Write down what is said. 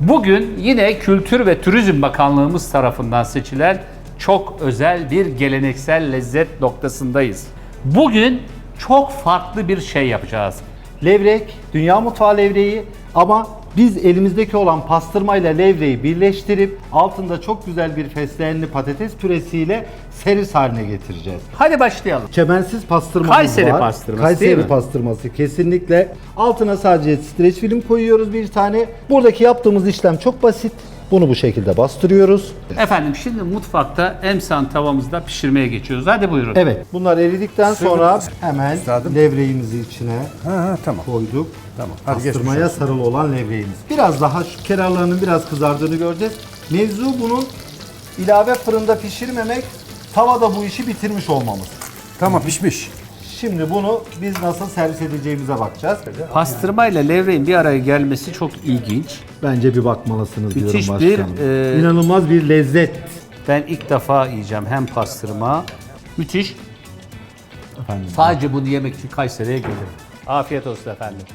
Bugün yine Kültür ve Turizm Bakanlığımız tarafından seçilen çok özel bir geleneksel lezzet noktasındayız. Bugün çok farklı bir şey yapacağız. Levrek, dünya mutfağı levreği ama biz elimizdeki olan pastırmayla levreği birleştirip altında çok güzel bir fesleğenli patates püresiyle servis haline getireceğiz. Hadi başlayalım. Çemensiz pastırmamız Kayseri var. pastırması Kayseri değil mi? pastırması kesinlikle. Altına sadece streç film koyuyoruz bir tane. Buradaki yaptığımız işlem çok basit. Bunu bu şekilde bastırıyoruz. Efendim şimdi mutfakta emsan tavamızda pişirmeye geçiyoruz. Hadi buyurun. Evet. Bunlar eridikten sonra hemen Üstadım. levreğimizi içine Ha, ha tamam. koyduk. Tamam, hadi geçmiş Pastırmaya sarılı olan levreğimiz. Biraz daha şu kenarlarının biraz kızardığını göreceğiz. Mevzu bunun ilave fırında pişirmemek, tavada bu işi bitirmiş olmamız. Tamam pişmiş. Şimdi bunu biz nasıl servis edeceğimize bakacağız. Pastırma ile levreğin bir araya gelmesi çok ilginç. Bence bir bakmalısınız Müthiş diyorum bir, başkanım. e, İnanılmaz bir lezzet. Ben ilk defa yiyeceğim hem pastırma. Müthiş. Efendim. Sadece bunu yemek için Kayseri'ye gelirim. Afiyet olsun efendim.